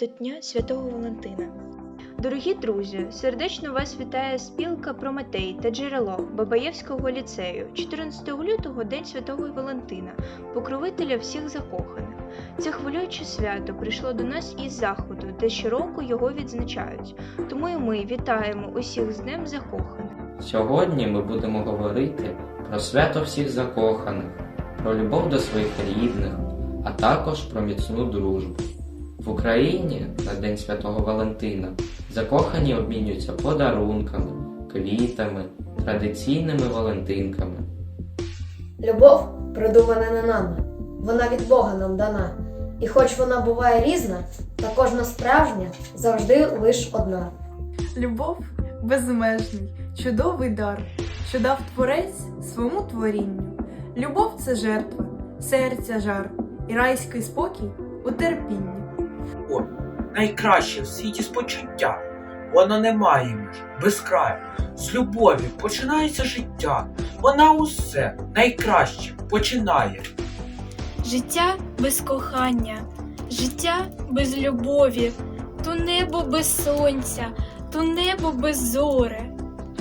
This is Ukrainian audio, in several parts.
до Дня Святого Валентина. Дорогі друзі, сердечно вас вітає спілка Прометей та джерело Бабаєвського ліцею. 14 лютого День Святого Валентина, покровителя всіх закоханих. Це хвилююче свято прийшло до нас із заходу, де щороку його відзначають. Тому і ми вітаємо усіх з Днем закоханих. Сьогодні ми будемо говорити про свято всіх закоханих, про любов до своїх рідних, а також про міцну дружбу. В Україні на День Святого Валентина закохані обмінюються подарунками, квітами, традиційними валентинками. Любов придумана не нами, вона від Бога нам дана. І хоч вона буває різна, та кожна справжня завжди лиш одна. Любов безмежний, чудовий дар, що дав творець своєму творінню. Любов це жертва, серця жар і райський спокій у терпінні. О, найкраще в світі спочуття. Воно не має меж, безкраю. З любові починається життя. Вона усе найкраще починає. Життя без кохання, життя без любові, то небо без сонця, то небо без зоре.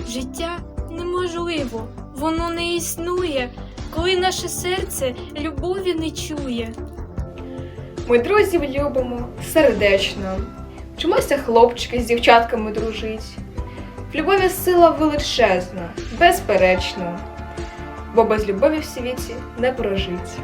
Життя неможливо, воно не існує, коли наше серце любові не чує. Ми друзів любимо сердечно. Вчимося хлопчики з дівчатками дружить. В любові сила величезна, безперечно, бо без любові в світі не прожить.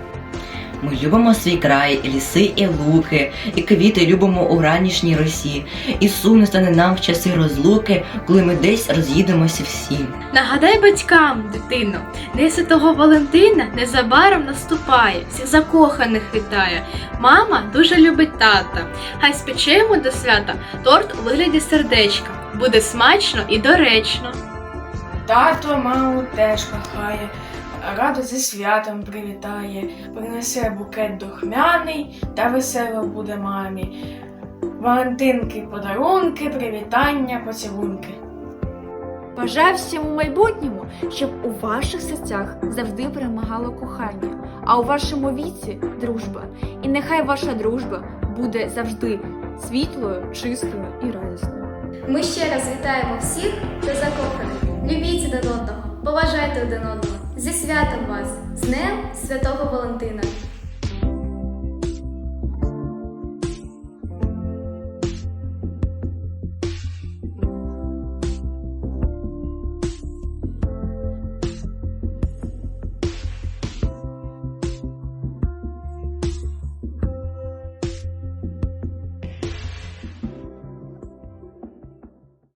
Ми любимо свій край, ліси і луки, і квіти любимо у ранішній росі, і сумно стане нам в часи розлуки, коли ми десь роз'їдемося всі. Нагадай батькам, дитино, День Святого Валентина незабаром наступає, всіх закоханих вітає. Мама дуже любить тата. Хай спечемо до свята торт у вигляді сердечка. Буде смачно і доречно. Тато маму теж кохає, радо зі святом привітає, принесе букет духмяний та весело буде мамі. Валентинки, подарунки, привітання, поцілунки. Бажаю всім у майбутньому, щоб у ваших серцях завжди перемагало кохання, а у вашому віці дружба. І нехай ваша дружба буде завжди світлою, чистою і радісною. Ми ще раз вітаємо всіх та закоханих. Любіть один одного, поважайте один одного. Зі святом вас, з Днем Святого Валентина!